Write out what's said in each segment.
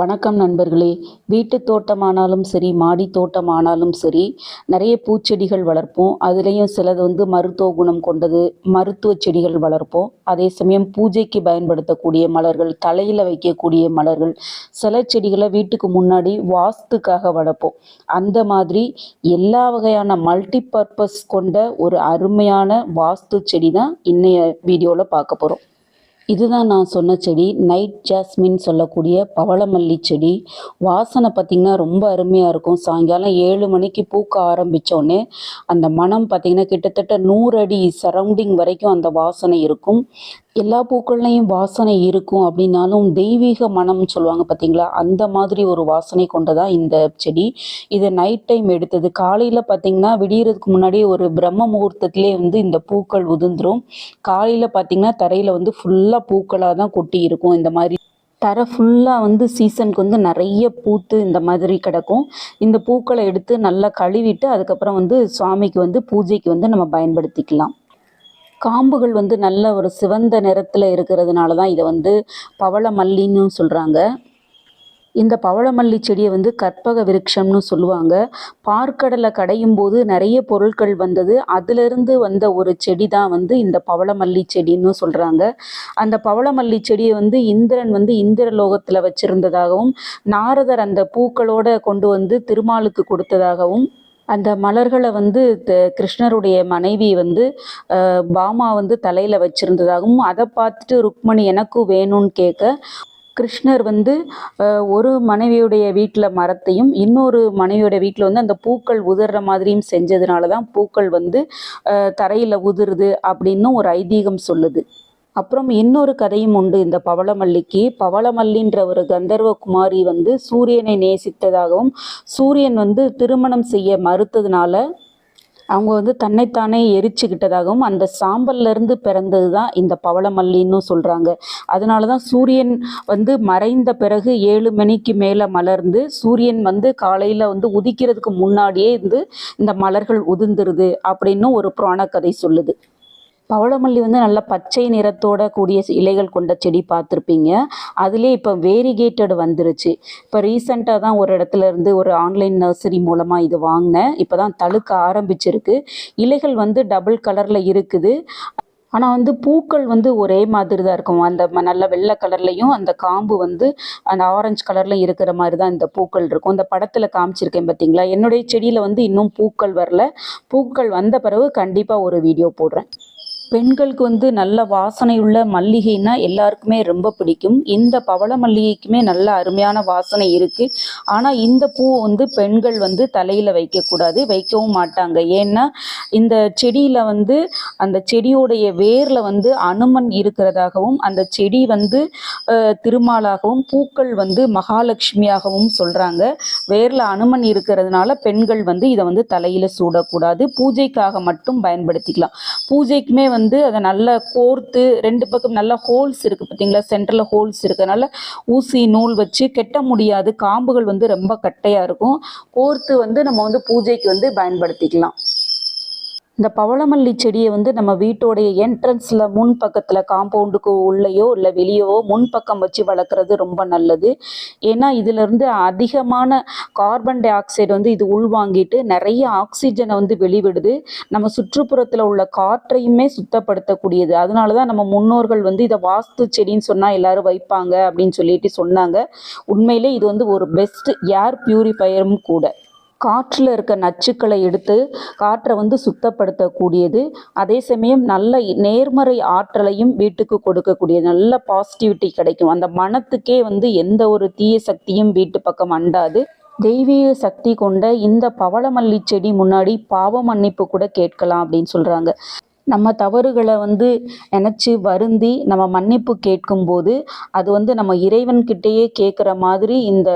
வணக்கம் நண்பர்களே. வீட்டு தோட்டமானாலும் சரி மாடி தோட்டமானாலும் சரி நிறைய பூச்செடிகள் வளர்ப்போம். அதுலேயும் சிலது வந்து மருத்துவ குணம் கொண்டது மருத்துவ செடிகள் வளர்ப்போம். அதே சமயம் பூஜைக்கு பயன்படுத்தக்கூடிய மலர்கள் தலையில் வைக்கக்கூடிய மலர்கள் சில செடிகளை வீட்டுக்கு முன்னாடி வாஸ்துக்காக வளர்ப்போம். அந்த மாதிரி எல்லா வகையான மல்டி பர்பஸ் கொண்ட ஒரு அருமையான வாஸ்து செடி தான் இன்னைய வீடியோவில் பார்க்க போகிறோம் இதுதான் நான் சொன்ன செடி. நைட் ஜாஸ்மின் சொல்லக்கூடிய பவளமல்லி செடி. வாசனை பார்த்திங்கன்னா ரொம்ப அருமையாக இருக்கும். சாயங்காலம் ஏழு மணிக்கு பூக்க ஆரம்பித்தோடனே அந்த மனம் பார்த்திங்கன்னா கிட்டத்தட்ட நூறு அடி சரௌண்டிங் வரைக்கும் அந்த வாசனை இருக்கும். எல்லா பூக்கள்லையும் வாசனை இருக்கும் அப்படின்னாலும் தெய்வீக மனம் சொல்லுவாங்க பார்த்தீங்களா? அந்த மாதிரி ஒரு வாசனை கொண்டதா இந்த செடி. இது நைட் டைம் எடுத்தது. காலையில் பார்த்தீங்கன்னா விடியறதுக்கு முன்னாடி ஒரு பிரம்ம முகூர்த்தத்திலே வந்து இந்த பூக்கள் உதிர்ந்துரும். காலையில் பார்த்தீங்கன்னா தரையில் வந்து ஃபுல்லாக பூக்களாக தான் கொட்டி இருக்கும் இந்த மாதிரி தர ஃபுல்லாக வந்து சீசனுக்கு வந்து நிறைய பூத்து இந்த மாதிரி கிடக்கும். இந்த பூக்களை எடுத்து நல்லா கழுவிட்டு அதுக்கப்புறம் வந்து சுவாமிக்கு வந்து பூஜைக்கு வந்து நம்ம பயன்படுத்திக்கலாம். காம்புகள் வந்து நல்ல ஒரு சிவந்த நிறத்தில் இருக்கிறதுனால தான் இதை வந்து பவள மல்லின்னு சொல்கிறாங்க இந்த பவளமல்லி செடியை வந்து கற்பக விருட்சம்னு சொல்லுவாங்க. பார்க்கடலை கடையும் போது நிறைய பொருட்கள் வந்தது. அதிலிருந்து வந்த ஒரு செடி தான் வந்து இந்த பவளமல்லி செடின்னு சொல்கிறாங்க அந்த பவளமல்லி செடியை வந்து இந்திரன் வந்து இந்திரலோகத்தில் வச்சுருந்ததாகவும் நாரதர் அந்த பூக்களோட கொண்டு வந்து திருமாலுக்கு கொடுத்ததாகவும் அந்த மலர்களை வந்து த- கிருஷ்ணருடைய மனைவி வந்து பாமா வந்து தலையில் வச்சிருந்ததாகவும் அதை பார்த்துட்டு ருக்மணி எனக்கும் வேணும்னு கேட்க கிருஷ்ணர் வந்து ஒரு மனைவியுடைய வீட்டில் மரத்தையும் இன்னொரு மனைவியோட வீட்டில் வந்து அந்த பூக்கள் உதிர்ற மாதிரியும் செஞ்சதுனால தான் பூக்கள் வந்து தரையில் உதிருது அப்படின்னு ஒரு ஐதீகம் சொல்லுது. அப்புறம் இன்னொரு கதையும் உண்டு இந்த பவளமல்லிக்கு. பவளமல்லின்ற ஒரு கந்தர்வ குமாரி வந்து சூரியனை நேசித்ததாகவும் சூரியன் வந்து திருமணம் செய்ய மறுத்ததுனால அவங்க வந்து தன்னைத்தானே எரிச்சுக்கிட்டதாகவும் அந்த சாம்பல்ல இருந்து பிறந்தது தான் இந்த பவளமல்லின்னு சொல்கிறாங்க அதனால தான் சூரியன் வந்து மறைந்த பிறகு ஏழு மணிக்கு மேலே மலர்ந்து சூரியன் வந்து காலையில் வந்து உதிக்கிறதுக்கு முன்னாடியே இருந்து இந்த மலர்கள் உதிர்ந்துருது அப்படின்னு ஒரு புராண கதை சொல்லுது. பவளமல்லி வந்து நல்ல பச்சை நிறத்தோட கூடிய இலைகள் கொண்ட செடி பார்த்துருப்பீங்க. அதுலேயே இப்போ வேரிகேட்டட் வந்துருச்சு. இப்போ ரீசண்டாக தான் ஒரு இடத்துல இருந்து ஒரு ஆன்லைன் நர்சரி மூலமாக இது வாங்கினேன். இப்போ தான் தழுக்க ஆரம்பிச்சிருக்கு. இலைகள் வந்து டபுள் கலரில் இருக்குது. ஆனால் வந்து பூக்கள் வந்து ஒரே மாதிரி தான் இருக்கும். அந்த ம- நல்ல வெள்ளை கலர்லையும் அந்த காம்பு வந்து அந்த ஆரஞ்சு கலரில் இருக்கிற மாதிரி தான் இந்த பூக்கள் இருக்கும். இந்த படத்தில் காமிச்சிருக்கேன் பார்த்தீங்களா என்னுடைய செடியில் வந்து இன்னும் பூக்கள் வரல. பூக்கள் வந்த பிறகு கண்டிப்பாக ஒரு வீடியோ போடுறேன். பெண்களுக்கு வந்து நல்ல வாசனையுள்ள மல்லிகைன்னா எல்லாருக்குமே ரொம்ப பிடிக்கும். இந்த பவள மல்லிகைக்குமே நல்ல அருமையான வாசனை இருக்குது ஆனால் இந்த பூ வந்து பெண்கள் வந்து தலையில் வைக்கக்கூடாது வைக்கவும் மாட்டாங்க. ஏன்னா இந்த செடியில் வந்து அந்த செடியோடைய வேரில் வந்து அனுமன் இருக்கிறதாகவும் அந்த செடி வந்து திருமாலாகவும் பூக்கள் வந்து மகாலட்சுமியாகவும் சொல்கிறாங்க வேரில் அனுமன் இருக்கிறதுனால பெண்கள் வந்து இதை வந்து தலையில் சூடக்கூடாது. பூஜைக்காக மட்டும் பயன்படுத்திக்கலாம். பூஜைக்குமே வந்து வந்து அதை நல்லா கோர்த்து ரெண்டு பக்கம் நல்லா ஹோல்ஸ் இருக்குது பார்த்தீங்களா? சென்டரில் ஹோல்ஸ் இருக்கனால ஊசி நூல் வச்சு கெட்ட முடியாது. காம்புகள் வந்து ரொம்ப கட்டையாக இருக்கும். கோர்த்து வந்து நம்ம வந்து பூஜைக்கு வந்து பயன்படுத்திக்கலாம். இந்த பவளமல்லி செடியை வந்து நம்ம வீட்டோடைய என்ட்ரன்ஸில் முன் பக்கத்தில் காம்பவுண்டுக்கு உள்ளேயோ இல்லை வெளியவோ முன் பக்கம் வச்சு வளர்க்குறது ரொம்ப நல்லது. ஏன்னா இதிலிருந்து அதிகமான கார்பன் டை ஆக்சைடு வந்து இது உள்வாங்கிட்டு நிறைய ஆக்சிஜனை வந்து வெளிவிடுது. நம்ம சுற்றுப்புறத்தில் உள்ள காற்றையுமே சுத்தப்படுத்தக்கூடியது. அதனால தான் நம்ம முன்னோர்கள் வந்து இதை வாஸ்து செடின்னு சொன்னால் எல்லாரும் வைப்பாங்க அப்படின்னு சொல்லிட்டு சொன்னாங்க. உண்மையிலே இது வந்து ஒரு பெஸ்ட் ஏர் பியூரிஃபையரும் கூட. காற்றில் இருக்க நச்சுக்களை எடுத்து காற்றை வந்து சுத்தப்படுத்தக்கூடியது. அதே சமயம் நல்ல நேர்மறை ஆற்றலையும் வீட்டுக்கு கொடுக்கக்கூடியது. நல்ல பாசிட்டிவிட்டி கிடைக்கும். அந்த மனத்துக்கே வந்து எந்த ஒரு தீய சக்தியும் வீட்டு பக்கம் அண்டாது. தெய்வீக சக்தி கொண்ட இந்த பவளமல்லி செடி முன்னாடி பாவ மன்னிப்பு கூட கேட்கலாம் அப்படின்னு சொல்கிறாங்க நம்ம தவறுகளை வந்து நினச்சி வருந்தி நம்ம மன்னிப்பு கேட்கும்போது அது வந்து நம்ம இறைவன்கிட்டயே கேட்குற மாதிரி இந்த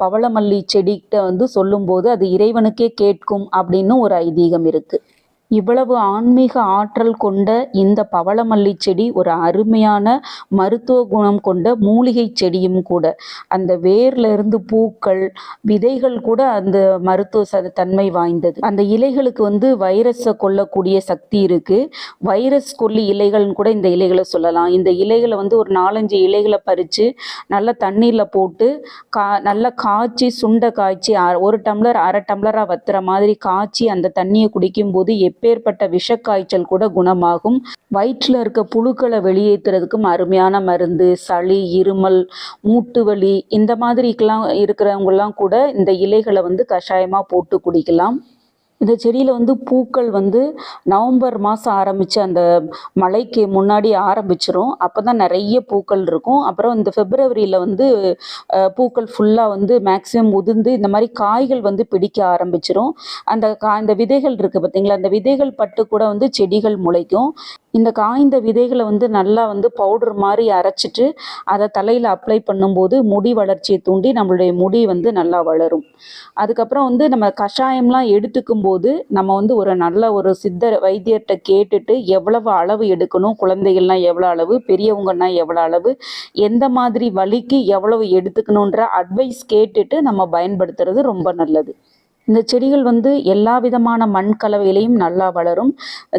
பவளமல்லி செடிகிட்ட வந்து சொல்லும்போது அது இறைவனுக்கே கேட்கும் அப்படின்னு ஒரு ஐதீகம் இருக்குது இவ்வளவு ஆன்மீக ஆற்றல் கொண்ட இந்த பவளமல்லி செடி ஒரு அருமையான மருத்துவ குணம் கொண்ட மூலிகை செடியும் கூட. அந்த வேர்ல இருந்து பூக்கள் விதைகள் கூட அந்த மருத்துவ சத தன்மை வாய்ந்தது. அந்த இலைகளுக்கு வந்து வைரஸை கொல்லக்கூடிய சக்தி இருக்கு. வைரஸ் கொல்லி இலைகள்னு கூட இந்த இலைகளை சொல்லலாம். இந்த இலைகளை வந்து ஒரு நாலஞ்சு இலைகளை பறித்து நல்லா தண்ணீரில் போட்டு கா நல்லா காய்ச்சி சுண்டை காய்ச்சி அ- ஒரு டம்ளர் அரை டம்ளராக வத்துற மாதிரி காய்ச்சி அந்த தண்ணியை குடிக்கும்போது எப்பேற்பட்ட விஷக்காய்ச்சல் கூட குணமாகும். வயிற்றில் இருக்க புழுக்களை வெளியேற்றுறதுக்கும் அருமையான மருந்து சளி இருமல் மூட்டு வலி இந்த மாதிரிக்கெல்லாம் இருக்கிறவங்கெல்லாம் கூட இந்த இலைகளை வந்து கஷாயமாக போட்டு குடிக்கலாம். இந்த செடியில் வந்து பூக்கள் வந்து நவம்பர் மாதம் ஆரம்பித்து அந்த மழைக்கு முன்னாடி ஆரம்பிச்சிரும். அப்போ தான் நிறைய பூக்கள் இருக்கும். அப்புறம் இந்த ஃபெப்ரவரியில் வந்து பூக்கள் ஃபுல்லாக வந்து மேக்ஸிமம் உதிர்ந்து இந்த மாதிரி காய்கள் வந்து பிடிக்க ஆரம்பிச்சிரும். அந்த கா இந்த விதைகள் இருக்குது பார்த்தீங்களா அந்த விதைகள் பட்டு கூட வந்து செடிகள் முளைக்கும். இந்த காய்ந்த விதைகளை வந்து நல்லா வந்து பவுடர் மாதிரி அரைச்சிட்டு அதை தலையில் அப்ளை பண்ணும்போது முடி வளர்ச்சியை தூண்டி நம்மளுடைய முடி வந்து நல்லா வளரும். அதுக்கப்புறம் வந்து நம்ம கஷாயம்லாம் எடுத்துக்கும் போது நம்ம வந்து ஒரு நல்ல ஒரு சித்தர் வைத்தியர்கிட்ட கேட்டுட்டு எவ்வளவு அளவு எடுக்கணும் குழந்தைகள்லாம் எவ்வளோ அளவு பெரியவங்கன்னா எவ்வளோ அளவு எந்த மாதிரி வலிக்கு எவ்வளவு எடுத்துக்கணுன்ற அட்வைஸ் கேட்டுட்டு நம்ம பயன்படுத்துறது ரொம்ப நல்லது. இந்த செடிகள் வந்து எல்லா விதமான மண் கலவையிலையும் நல்லா வளரும்.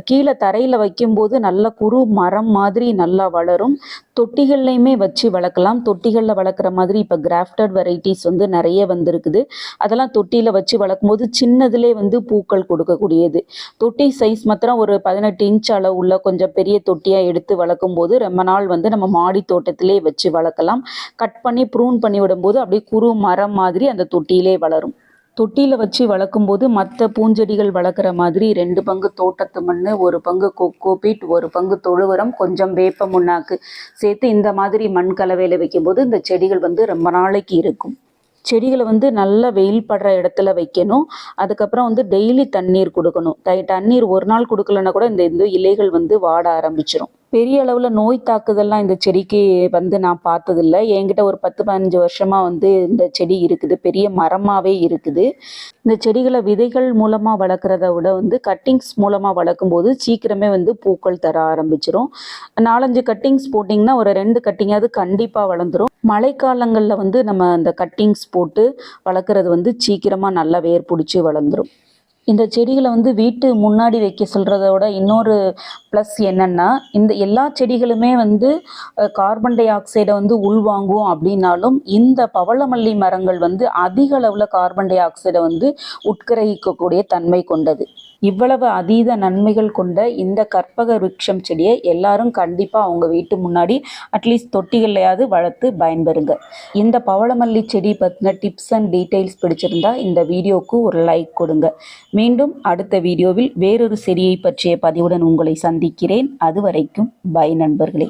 கீழே தரையில் வைக்கும்போது நல்ல குறு மரம் மாதிரி நல்லா வளரும். தொட்டிகள்லையுமே வச்சு வளர்க்கலாம். தொட்டிகளில் வளர்க்குற மாதிரி இப்போ கிராஃப்டட் வெரைட்டிஸ் வந்து நிறைய வந்திருக்குது. அதெல்லாம் தொட்டியில் வச்சு வளர்க்கும்போது சின்னதுலேயே வந்து பூக்கள் கொடுக்கக்கூடியது. தொட்டி சைஸ் மாத்திரம் ஒரு பதினெட்டு இன்ச் அளவு உள்ள கொஞ்சம் பெரிய தொட்டியாக எடுத்து வளர்க்கும்போது ரொம்ப நாள் வந்து நம்ம மாடி தோட்டத்திலே வச்சு வளர்க்கலாம். கட் பண்ணி ப்ரூன் பண்ணி விடும்போது அப்படியே குறு மரம் மாதிரி அந்த தொட்டியிலே வளரும். தொட்டியில் வச்சு வளர்க்கும்போது மற்ற பூஞ்செடிகள் வளர்க்குற மாதிரி ரெண்டு பங்கு தோட்டத்து மண் ஒரு பங்கு கோகோபீட் ஒரு பங்கு தொழுவரம் கொஞ்சம் வேப்ப முன்னாக்கு சேர்த்து இந்த மாதிரி மண் கலவையில் வைக்கும்போது இந்த செடிகள் வந்து ரொம்ப நாளைக்கு இருக்கும். செடிகளை வந்து நல்லா வெயில் படுற இடத்துல வைக்கணும். அதுக்கப்புறம் வந்து டெய்லி தண்ணீர் கொடுக்கணும். தண்ணீர் ஒரு நாள் கொடுக்கலன்னா கூட இந்த இந்த இலைகள் வந்து வாட ஆரம்பிச்சிடும் பெரிய அளவில் நோய் தாக்குதல்லாம் இந்த செடிக்கு வந்து நான் பார்த்ததில்ல. என்கிட்ட ஒரு பத்து பதினஞ்சு வருஷமாக வந்து இந்த செடி இருக்குது. பெரிய மரமாகவே இருக்குது. இந்த செடிகளை விதைகள் மூலமாக வளர்க்குறத விட வந்து கட்டிங்ஸ் மூலமாக வளர்க்கும்போது சீக்கிரமே வந்து பூக்கள் தர ஆரம்பிச்சிரும். நாலஞ்சு கட்டிங்ஸ் போட்டிங்கன்னா ஒரு ரெண்டு கட்டிங்காவது கண்டிப்பாக வளர்ந்துரும். மழைக்காலங்களில் வந்து நம்ம அந்த கட்டிங்ஸ் போட்டு வளர்க்குறது வந்து சீக்கிரமாக நல்லா வேர் பிடிச்சி வளர்ந்துரும். இந்த செடிகளை வந்து வீட்டு முன்னாடி வைக்க சொல்கிறத விட இன்னொரு ப்ளஸ் என்னென்னா இந்த எல்லா செடிகளுமே வந்து கார்பன் டை ஆக்சைடை வந்து உள்வாங்கும் அப்படின்னாலும் இந்த பவளமல்லி மரங்கள் வந்து அதிக அளவில் கார்பன் டை ஆக்சைடை வந்து உட்கிரகிக்கக்கூடிய தன்மை கொண்டது. இவ்வளவு அதீத நன்மைகள் கொண்ட இந்த கற்பக விருட்சம் செடியை எல்லாரும் கண்டிப்பாக அவங்க வீட்டு முன்னாடி அட்லீஸ்ட் தொட்டிகள்லையாவது வளர்த்து பயன்பெறுங்க. இந்த பவளமல்லி செடி பற்றின டிப்ஸ் அண்ட் டீட்டெயில்ஸ் பிடிச்சிருந்தா இந்த வீடியோவுக்கு ஒரு லைக் கொடுங்க. மீண்டும் அடுத்த வீடியோவில் வேறொரு செடியை பற்றிய பதிவுடன் உங்களை சந்திக்கிறேன். அது வரைக்கும் பை நண்பர்களே.